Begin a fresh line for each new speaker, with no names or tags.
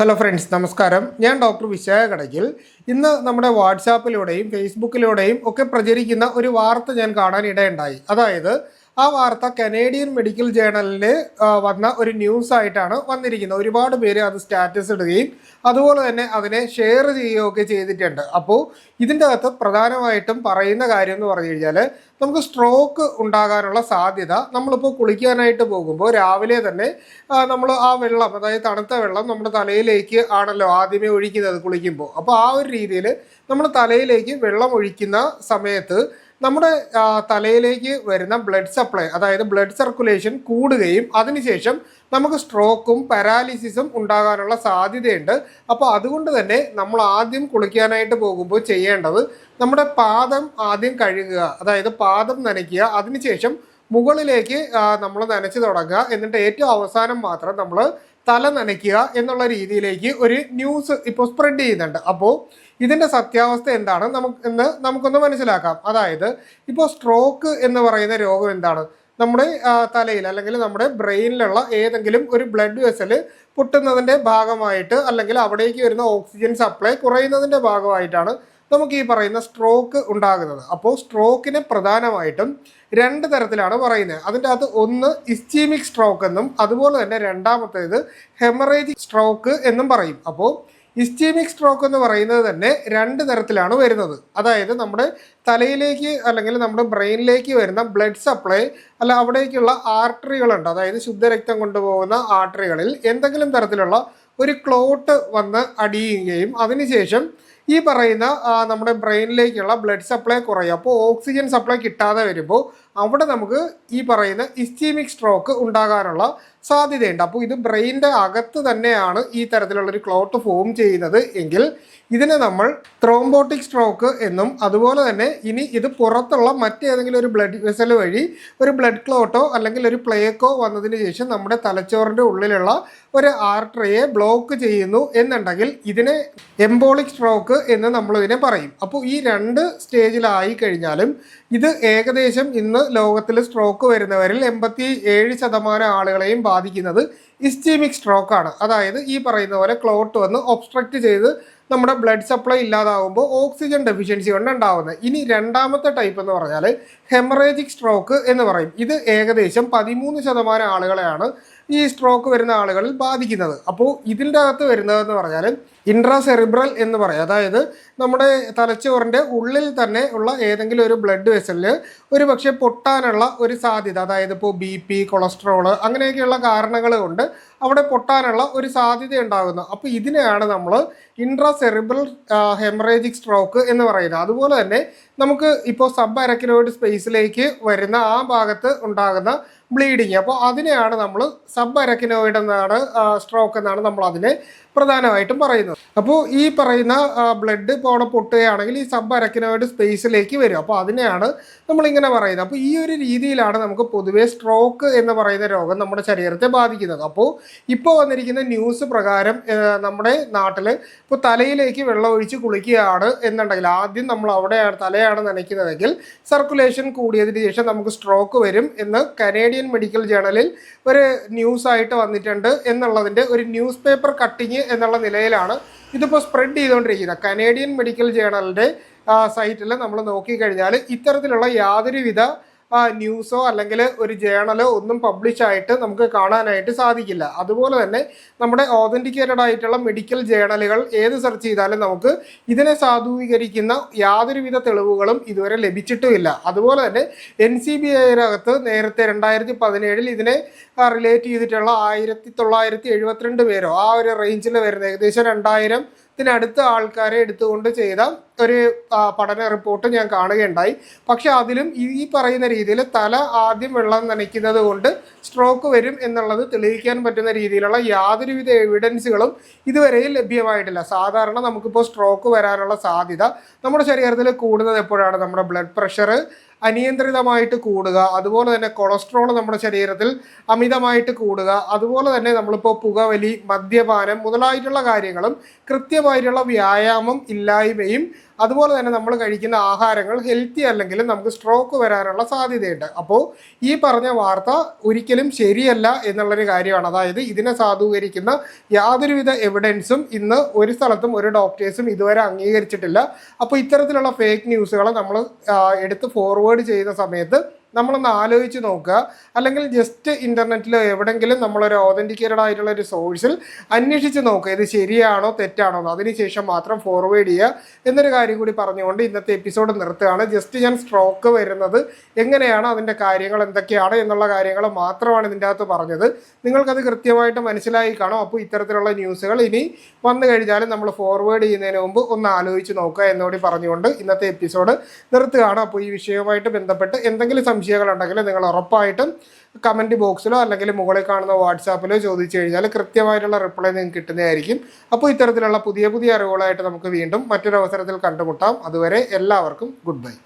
Hello friends നമസ്കാരം. ഞാൻ doctor Vishakha Kadakkal ഇന്ന് നമ്മുടെ വാട്സാപ്പിലൂടെയും ഫേസ്ബുക്കിലൂടെയും ഒക്കെ പ്രചരിക്കുന്ന ഒരു വാർത്ത ഞാൻ കാണാൻ ഇടയുണ്ടായി. അതായത് ആ വാർത്ത കനേഡിയൻ മെഡിക്കൽ ജേണലിൽ വന്ന ഒരു ന്യൂസ് ആയിട്ടാണ് വന്നിരിക്കുന്നത്. ഒരുപാട് പേര് അത് സ്റ്റാറ്റസ് ഇടുകയും അതുപോലെ തന്നെ അതിനെ ഷെയർ ചെയ്യുകയൊക്കെ ചെയ്തിട്ടുണ്ട്. അപ്പോൾ ഇതിന്റെ അകത്ത് പ്രധാനമായിട്ടും പറയുന്ന കാര്യം എന്ന് പറഞ്ഞു കഴിഞ്ഞാൽ നമുക്ക് സ്ട്രോക്ക് ഉണ്ടാകാനുള്ള സാധ്യത നമ്മളിപ്പോൾ കുളിക്കാനായിട്ട് പോകുമ്പോൾ രാവിലെ തന്നെ നമ്മൾ ആ വെള്ളം അതായത് തണുത്ത വെള്ളം നമ്മുടെ തലയിലേക്ക് ആണല്ലോ ആദ്യമേ ഒഴിക്കുന്നത് കുളിക്കുമ്പോൾ അപ്പോൾ ആ ഒരു രീതിയിൽ നമ്മൾ തലയിലേക്ക് വെള്ളം ഒഴിക്കുന്ന സമയത്ത് നമ്മുടെ തലയിലേക്ക് വരുന്ന ബ്ലഡ് സപ്ലൈ അതായത് ബ്ലഡ് സർക്കുലേഷൻ കൂടുകയും അതിനുശേഷം നമുക്ക് സ്ട്രോക്കും പാരാലിസിസും ഉണ്ടാകാനുള്ള സാധ്യതയുണ്ട്. അപ്പോൾ അതുകൊണ്ട് തന്നെ നമ്മൾ ആദ്യം കുളിക്കാനായിട്ട് പോകുമ്പോൾ ചെയ്യേണ്ടത് നമ്മുടെ പാദം ആദ്യം കഴുകുക അതായത് പാദം നനയ്ക്കുക അതിനുശേഷം മുകളിലേക്ക് നമ്മൾ നനച്ചു തുടങ്ങുക. എന്നിട്ട് ഏറ്റവും അവസാനം മാത്രം നമ്മൾ തല നനയ്ക്കുക എന്നുള്ള രീതിയിലേക്ക് ഒരു ന്യൂസ് ഇപ്പോൾ സ്പ്രെഡ് ചെയ്യുന്നുണ്ട്. അപ്പോൾ ഇതിന്റെ സത്യാവസ്ഥ എന്താണ്? നമുക്ക് എന്ന് നമുക്കൊന്ന് മനസ്സിലാക്കാം. അതായത് ഇപ്പോൾ സ്ട്രോക്ക് എന്ന് പറയുന്ന രോഗം എന്താണ്? നമ്മുടെ തലയിൽ അല്ലെങ്കിൽ നമ്മുടെ ബ്രെയിനിലുള്ള ഏതെങ്കിലും ഒരു ബ്ലഡ് വെസൽ പൊട്ടുന്നതിന്റെ ഭാഗമായിട്ട് അല്ലെങ്കിൽ അവിടേക്ക് വരുന്ന ഓക്സിജൻ സപ്ലൈ കുറയുന്നതിന്റെ ഭാഗമായിട്ടാണ് നമുക്ക് ഈ പറയുന്ന സ്ട്രോക്ക് ഉണ്ടാകുന്നത്. അപ്പോൾ സ്ട്രോക്കിനെ പ്രധാനമായിട്ടും രണ്ട് തരത്തിലാണ് പറയുന്നത്. അതിന്റെ അകത്ത് ഒന്ന് ഇസ്ചീമിക് സ്ട്രോക്ക് എന്നും അതുപോലെ തന്നെ രണ്ടാമത്തേത് ഹെമറേജിക് സ്ട്രോക്ക് എന്നും പറയും. അപ്പോൾ ഇസ്റ്റീമിക് സ്ട്രോക്ക് എന്ന് പറയുന്നത് തന്നെ രണ്ട് തരത്തിലാണ് വരുന്നത്. അതായത് നമ്മുടെ തലയിലേക്ക് അല്ലെങ്കിൽ നമ്മുടെ ബ്രെയിനിലേക്ക് വരുന്ന ബ്ലഡ് സപ്ലൈ അല്ല അവിടേക്കുള്ള ആർട്ടറികളുണ്ട് അതായത് ശുദ്ധരക്തം കൊണ്ടുപോകുന്ന ആർട്ടറികളിൽ എന്തെങ്കിലും തരത്തിലുള്ള ഒരു ക്ലോട്ട് വന്ന് അടിയുകയും അതിനുശേഷം ഈ പറയുന്ന നമ്മുടെ ബ്രെയിനിലേക്കുള്ള ബ്ലഡ് സപ്ലൈ കുറയും. അപ്പോൾ ഓക്സിജൻ സപ്ലൈ കിട്ടാതെ വരുമ്പോൾ അവിടെ നമുക്ക് ഈ പറയുന്ന ഇസ്റ്റീമിക് സ്ട്രോക്ക് ഉണ്ടാകാനുള്ള സാധ്യതയുണ്ട്. അപ്പോൾ ഇത് ബ്രെയിനിന്റെ അകത്ത് തന്നെയാണ് ഈ തരത്തിലുള്ളൊരു ക്ലോട്ട് ഫോം ചെയ്യുന്നത് എങ്കിൽ ഇതിനെ നമ്മൾ ത്രോംബോട്ടിക് സ്ട്രോക്ക് എന്നും അതുപോലെ തന്നെ ഇനി ഇത് പുറത്തുള്ള മറ്റേതെങ്കിലും ഒരു ബ്ലഡ് വെസൽ വഴി ഒരു ബ്ലഡ് ക്ലോട്ടോ അല്ലെങ്കിൽ ഒരു പ്ലേക്കോ വന്നതിന് ശേഷം നമ്മുടെ തലച്ചോറിന്റെ ഉള്ളിലുള്ള ഒരു ആർട്ടറിയെ ബ്ലോക്ക് ചെയ്യുന്നു എന്നുണ്ടെങ്കിൽ ഇതിനെ എംബോളിക് സ്ട്രോക്ക് എന്ന് നമ്മളിതിനെ പറയും. അപ്പോൾ ഈ രണ്ട് സ്റ്റേജിലായി കഴിഞ്ഞാലും ഇത് ഏകദേശം ഇന്ന് ലോകത്തിൽ സ്ട്രോക്ക് വരുന്നവരിൽ എൺപത്തി ഏഴ് ശതമാനം ആളുകളെയും ബാധിക്കുന്നത് ഇസ്റ്റീമിക് സ്ട്രോക്ക് ആണ്. അതായത് ഈ പറയുന്ന പോലെ ക്ലോട്ട് വന്ന് ഒബ്സ്ട്രക്ട് ചെയ്ത് നമ്മുടെ ബ്ലഡ് സപ്ലൈ ഇല്ലാതാവുമ്പോൾ ഓക്സിജൻ ഡെഫിഷ്യൻസി കൊണ്ട് ഉണ്ടാവുന്നത്. ഇനി രണ്ടാമത്തെ ടൈപ്പ് എന്ന് പറഞ്ഞാൽ ഹെമറേജിക് സ്ട്രോക്ക് എന്ന് പറയും. ഇത് ഏകദേശം പതിമൂന്ന് ശതമാനം ആളുകളെയാണ് ഈ സ്ട്രോക്ക് വരുന്ന ആളുകളിൽ ബാധിക്കുന്നത്. അപ്പോൾ ഇതിന്റെ അകത്ത് വരുന്നതെന്ന് പറഞ്ഞാൽ ഇൻട്രാ സെറിബ്രൽ എന്ന് പറയും. അതായത് നമ്മുടെ തലച്ചോറിന്റെ ഉള്ളിൽ തന്നെ ഉള്ള ഏതെങ്കിലും ഒരു ബ്ലഡ് വെസലിൽ ഒരു പക്ഷേ പൊട്ടാനുള്ള ഒരു സാധ്യത അതായത് ഇപ്പോൾ ബി പി കൊളസ്ട്രോൾ അങ്ങനെയൊക്കെയുള്ള കാരണങ്ങൾ കൊണ്ട് അവിടെ പൊട്ടാനുള്ള ഒരു സാധ്യത ഉണ്ടാകുന്നു. അപ്പോൾ ഇതിനെയാണ് നമ്മൾ ഇൻട്രാ സെറിബ്രൽ ഹെമറേജിക് സ്ട്രോക്ക് എന്ന് പറയുന്നത്. അതുപോലെ തന്നെ നമുക്ക് ഇപ്പോൾ സബ് അരക്കിനോയിഡ് സ്പേസിലേക്ക് വരുന്ന ആ ഭാഗത്ത് ഉണ്ടാകുന്ന ബ്ലീഡിങ്. അപ്പോൾ അതിനെയാണ് നമ്മൾ സബ് അരക്കിനോയിഡ് എന്നാണ് സ്ട്രോക്ക് എന്നാണ് നമ്മൾ അതിനെ പ്രധാനമായിട്ടും പറയുന്നത്. അപ്പോൾ ഈ പറയുന്ന ബ്ലഡ് ഇപ്പോൾ അവിടെ പൊട്ടുകയാണെങ്കിൽ ഈ സബ് അരക്കിനോയിഡ് സ്പേസിലേക്ക് വരും. അപ്പോൾ അതിനെയാണ് നമ്മളിങ്ങനെ പറയുന്നത്. അപ്പോൾ ഈ ഒരു രീതിയിലാണ് നമുക്ക് പൊതുവേ സ്ട്രോക്ക് എന്ന് പറയുന്ന രോഗം നമ്മുടെ ശരീരത്തെ ബാധിക്കുന്നത്. അപ്പോൾ ഇപ്പോൾ വന്നിരിക്കുന്ന ന്യൂസ് പ്രകാരം നമ്മുടെ നാട്ടിൽ ഇപ്പോൾ തലയിലേക്ക് വെള്ളം ഒഴിച്ച് കുളിക്കുകയാണ് എന്നുണ്ടെങ്കിൽ ആദ്യം നമ്മൾ അവിടെയാണ് തലയാണ് നനയ്ക്കുന്നതെങ്കിൽ സർക്കുലേഷൻ കൂടിയതിന് ശേഷം നമുക്ക് സ്ട്രോക്ക് വരും എന്ന് കനേഡിയൻ മെഡിക്കൽ ജേണലിൽ ഒരു ന്യൂസായിട്ട് വന്നിട്ടുണ്ട് എന്നുള്ളതിന്റെ ഒരു ന്യൂസ് പേപ്പർ കട്ടിങ് എന്നുള്ള നിലയിലാണ് ഇതിപ്പോൾ സ്പ്രെഡ് ചെയ്തുകൊണ്ടിരിക്കുന്നത്. കനേഡിയൻ മെഡിക്കൽ ജേണലിന്റെ സൈറ്റിൽ നമ്മൾ നോക്കിക്കഴിഞ്ഞാൽ ഇത്തരത്തിലുള്ള യാതൊരുവിധ ന്യൂസോ അല്ലെങ്കിൽ ഒരു ജേണലോ ഒന്നും പബ്ലിഷ് ആയിട്ട് നമുക്ക് കാണാനായിട്ട് സാധിക്കില്ല. അതുപോലെ തന്നെ നമ്മുടെ ഓതന്റിക്കേറ്റഡ് ആയിട്ടുള്ള മെഡിക്കൽ ജേണലുകൾ ഏത് സെർച്ച് ചെയ്താലും നമുക്ക് ഇതിനെ സാധൂകരിക്കുന്ന യാതൊരുവിധ തെളിവുകളും ഇതുവരെ ലഭിച്ചിട്ടുമില്ല. അതുപോലെ തന്നെ എൻ സി ബി ഐനകത്ത് നേരത്തെ രണ്ടായിരത്തി പതിനേഴിൽ ഇതിനെ റിലേറ്റ് ചെയ്തിട്ടുള്ള ആയിരത്തി തൊള്ളായിരത്തി എഴുപത്തിരണ്ട് പേരോ ആ ഒരു റേഞ്ചിൽ വരുന്ന ഏകദേശം രണ്ടായിരം ത്തിനടുത്ത ആൾക്കാരെ എടുത്തുകൊണ്ട് ചെയ്ത ഒരു പഠന റിപ്പോർട്ട് ഞാൻ കാണുകയുണ്ടായി. പക്ഷെ അതിലും ഈ ഈ പറയുന്ന രീതിയിൽ തല ആദ്യം വെള്ളം നനയ്ക്കുന്നത് കൊണ്ട് സ്ട്രോക്ക് വരും എന്നുള്ളത് തെളിയിക്കാൻ പറ്റുന്ന രീതിയിലുള്ള യാതൊരുവിധ എവിഡൻസുകളും ഇതുവരെ ലഭ്യമായിട്ടില്ല. സാധാരണ നമുക്കിപ്പോൾ സ്ട്രോക്ക് വരാനുള്ള സാധ്യത നമ്മുടെ ശരീരത്തിൽ കൂടുന്നത് എപ്പോഴാണ്? നമ്മുടെ ബ്ലഡ് പ്രഷർ അനിയന്ത്രിതമായിട്ട് കൂടുക അതുപോലെ തന്നെ കൊളസ്ട്രോൾ നമ്മുടെ ശരീരത്തിൽ അമിതമായിട്ട് കൂടുക അതുപോലെ തന്നെ നമ്മളിപ്പോൾ പുകവലി മദ്യപാനം മുതലായിട്ടുള്ള കാര്യങ്ങളും കൃത്യമായിട്ടുള്ള വ്യായാമം ഇല്ലായ്മയും അതുപോലെ തന്നെ നമ്മൾ കഴിക്കുന്ന ആഹാരങ്ങൾ ഹെൽത്തി അല്ലെങ്കിലും നമുക്ക് സ്ട്രോക്ക് വരാനുള്ള സാധ്യതയുണ്ട്. അപ്പോൾ ഈ പറഞ്ഞ വാർത്ത ഒരിക്കലും ശരിയല്ല എന്നുള്ളൊരു കാര്യമാണ്. അതായത് ഇതിനെ സാധൂകരിക്കുന്ന യാതൊരുവിധ എവിഡൻസും ഇന്ന് ഒരു സ്ഥലത്തും ഒരു ഡോക്ടേഴ്സും ഇതുവരെ അംഗീകരിച്ചിട്ടില്ല. അപ്പോൾ ഇത്തരത്തിലുള്ള ഫേക്ക് ന്യൂസുകളെ നമ്മൾ എടുത്ത് ഫോർവേഡ് ചെയ്യുന്ന സമയത്ത് നമ്മളൊന്ന് ആലോചിച്ച് നോക്കുക. അല്ലെങ്കിൽ ജസ്റ്റ് ഇന്റർനെറ്റിൽ എവിടെയെങ്കിലും നമ്മളൊരു ഓതന്റിക്കേറ്റഡ് ആയിട്ടുള്ള ഒരു സോഴ്സിൽ അന്വേഷിച്ച് നോക്കുക. ഇത് ശരിയാണോ തെറ്റാണോ അതിനുശേഷം മാത്രം ഫോർവേഡ് ചെയ്യുക എന്നൊരു കാര്യം കൂടി പറഞ്ഞുകൊണ്ട് ഇന്നത്തെ എപ്പിസോഡ് നിർത്തുകയാണ്. ജസ്റ്റ് ഞാൻ സ്ട്രോക്ക് വരുന്നത് എങ്ങനെയാണ് അതിന്റെ കാര്യങ്ങൾ എന്തൊക്കെയാണ് എന്നുള്ള കാര്യങ്ങൾ മാത്രമാണ് ഇതിന്റെ അകത്ത് പറഞ്ഞത്. നിങ്ങൾക്കത് കൃത്യമായിട്ട് മനസ്സിലായി കാണും. അപ്പോൾ ഇത്തരത്തിലുള്ള ന്യൂസുകൾ ഇനി വന്നു കഴിഞ്ഞാലും നമ്മൾ ഫോർവേഡ് ചെയ്യുന്നതിന് മുമ്പ് ഒന്ന് ആലോചിച്ച് നോക്കുക എന്നുകൂടി പറഞ്ഞുകൊണ്ട് ഇന്നത്തെ എപ്പിസോഡ് നിർത്തുകയാണ്. അപ്പോൾ ഈ വിഷയവുമായിട്ട് ബന്ധപ്പെട്ട് എന്തെങ്കിലും സംശയങ്ങളുണ്ടെങ്കിൽ നിങ്ങൾ ഉറപ്പായിട്ടും കമന്റ് ബോക്സിലോ അല്ലെങ്കിൽ മുകളിൽ കാണുന്ന വാട്സാപ്പിലോ ചോദിച്ചു കഴിഞ്ഞാൽ കൃത്യമായിട്ടുള്ള റിപ്ലൈ നിങ്ങൾക്ക് കിട്ടുന്നതായിരിക്കും. അപ്പോൾ ഇത്തരത്തിലുള്ള പുതിയ പുതിയ അറിവുകളായിട്ട് നമുക്ക് വീണ്ടും മറ്റൊരവസരത്തിൽ കണ്ടുമുട്ടാം. അതുവരെ എല്ലാവർക്കും ഗുഡ് ബൈ